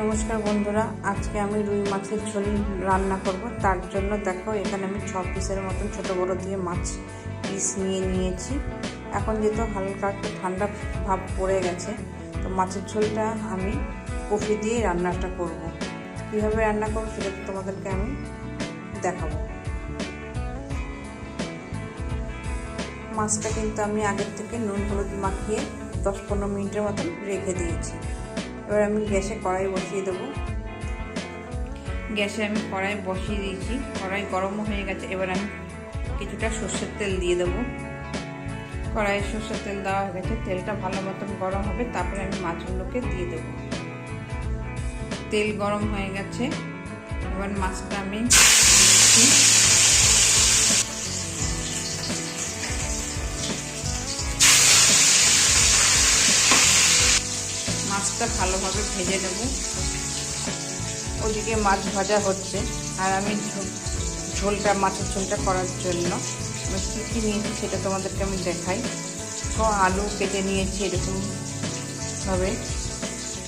নমস্কার বন্ধুরা, আজকে আমি রুই মাছের ঝোল রান্না করব। তার জন্য দেখো, এখানে আমি ছ পিসের মতন ছোট বড় দিয়ে মাছ পিস নিয়ে নিয়েছি। এখন যেহেতু হালকা একটু ঠান্ডা ভাব পড়ে গেছে, তো মাছের ঝোলটা আমি কফি দিয়ে রান্নাটা করব। কীভাবে রান্না করব সেটা তোমাদেরকে আমি দেখাবো। মাছটা কিন্তু আমি আগের থেকে নুন, হলুদ মাখিয়ে দশ পনেরো মিনিটের মতন রেখে দিয়েছি। এবার আমি গ্যাসে কড়াই বসিয়ে দেবো। গ্যাসে আমি কড়াই বসিয়ে দিয়েছি। কড়াই গরম হয়ে গেছে, এবার আমি কিছুটা সর্ষের তেল দিয়ে দেবো। কড়াইয়ে সর্ষের তেল দেওয়া হয়ে গেছে, তেলটা ভালো মতন গরম হবে, তারপরে আমি মাছগুলোকে দিয়ে দেবো। তেল গরম হয়ে গেছে, এবার মাছটা আমি মাছটা ভালোভাবে ভেজে নেব। ওদিকে মাছ ভাজা হচ্ছে। আর আমি ঝোলটা, মাছের ঝোলটা করার জন্য আমি কী কী নিয়েছি সেটা তোমাদেরকে আমি দেখাই। আলু কেটে নিয়েছি এরকমভাবে।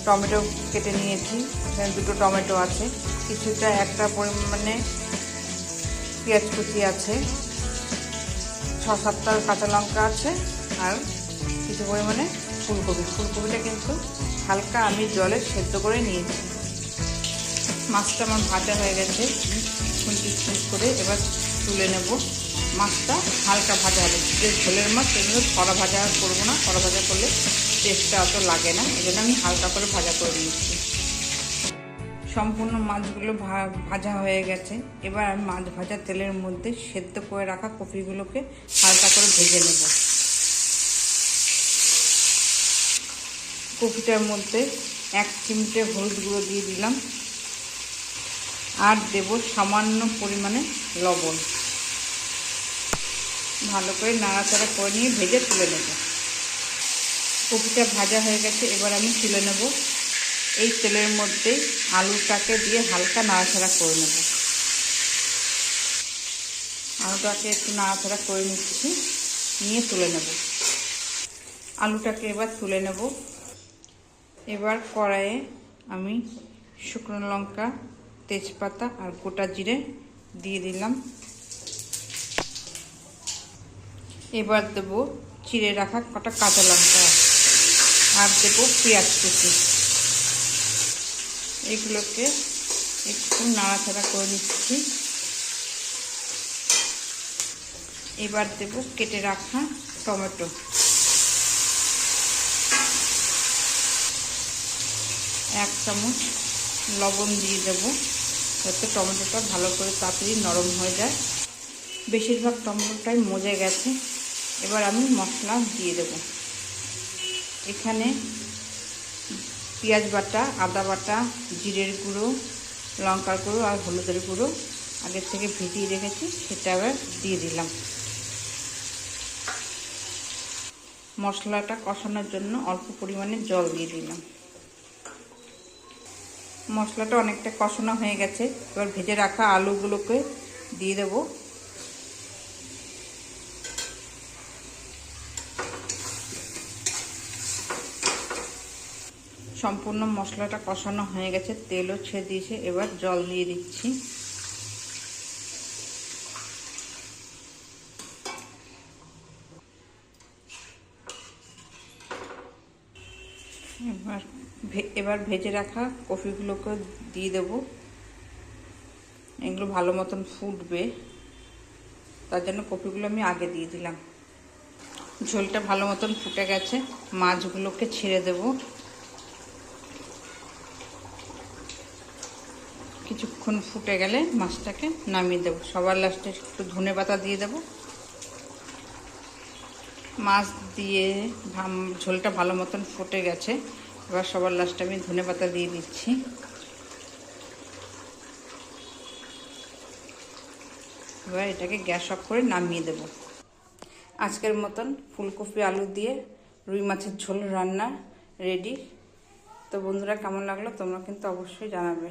টমেটো কেটে নিয়েছি। এখানে দুটো টমেটো আছে। কিছুটা একটা পরিমাণে পেঁয়াজ কুচি আছে। ছ সাতটা কাঁচা লঙ্কা আছে। আর কিছু পরিমাণে ফুলকপি। ফুলকপিটা কিন্তু হালকা আমি জলে সেদ্ধ করে নিয়েছি। মাছটা আমার ভাজা হয়ে গেছে। খুঁটি খুঁজ করে এবার তুলে নেব। মাছটা হালকা ভাজা হবে। যে ঝোলের মাছ সেগুলো কড়া ভাজা করব না। কড়া ভাজা করলে টেস্টটা অত লাগে না। এই জন্য আমি হালকা করে ভাজা করে নিচ্ছি সম্পূর্ণ মাছগুলো ভাজা হয়ে গেছে। এবার আমি মাছ ভাজা তেলের মধ্যে সেদ্ধ করে রাখা কপিগুলোকে হালকা করে ভেজে নেব। কফিটার মধ্যে এক চিমটে হলুদ গুঁড়ো দিয়ে দিলাম। আর দেব সামান্য পরিমাণে লবণ। ভালো করে নাড়াচাড়া করে নিয়ে ভেজে তুলে নেব। কপিটা ভাজা হয়ে গেছে, এবার আমি তুলে নেব। এই তেলের মধ্যে আলুটাকে দিয়ে হালকা নাড়াচাড়া করে নেব। আলুটাকে একটু নাড়াচাড়া করে নিচ্ছি, নিয়ে তুলে নেব। আলুটাকে এবার তুলে নেব। এবার কড়াইয়ে আমি শুকনো লঙ্কা, তেজপাতা আর গোটা জিরে দিয়ে দিলাম। এবার দেব চিড়ে রাখা কটা কাঁচা লঙ্কা আর দেব পেঁয়াজ কুচি। এগুলোকে একটু নাড়াচাড়া করে নিচ্ছি। এবার দেব কেটে রাখা টমেটো। এক চামচ লবণ দিয়ে দেব, যাতে টমেটোটা ভালো করে তাড়াতাড়ি নরম হয়ে যায়। বেশিরভাগ টমেটোটাই মজে গেছে। এবার আমি মশলা দিয়ে দেব। এখানে পেঁয়াজ বাটা, আদা বাটা, জিরের গুঁড়ো, লঙ্কার গুঁড়ো আর হলুদের গুঁড়ো আগের থেকে ভিজিয়ে রেখেছি, সেটা এবার দিয়ে দিলাম। মশলাটা কষানোর জন্য অল্প পরিমাণে জল দিয়ে দিলাম। মশলাটা অনেকটা কষানো হয়ে গেছে। এবার ভেজে রাখা আলুগুলোকে দিয়ে দেব। সম্পূর্ণ মশলাটা কষানো হয়ে গেছে, তেলও ছেড়ে দিয়েছে। এবার জল দিয়ে দিচ্ছি। এবার এবার ভেজে রাখা কফিগুলোকে দিয়ে দেব। এগুলো ভালো মতন ফুটবে। তার জন্য কফিগুলো আমি আগে দিয়ে দিলাম। ঝোলটা ভালো মতন ফুটে গেছে। মাছগুলোকে ছেড়ে দেব। কিছুক্ষণ ফুটে গেলে মাছটাকে নামিয়ে দেবো। সবার লাস্টে একটু ধনে পাতা দিয়ে দেবো। মাছ দিয়ে ঝোলটা ভালো মতন ফুটে গেছে। এবার সবার লাস্টে আমি ধনে পাতা দিয়ে দিচ্ছি। এবার এটাকে গ্যাস অফ করে নামিয়ে দেব। আজকের মতন ফুলকপি, আলু দিয়ে রুই মাছের ঝোল রান্না রেডি তো বন্ধুরা, কেমন লাগল তোমরা কিন্তু অবশ্যই জানাবে।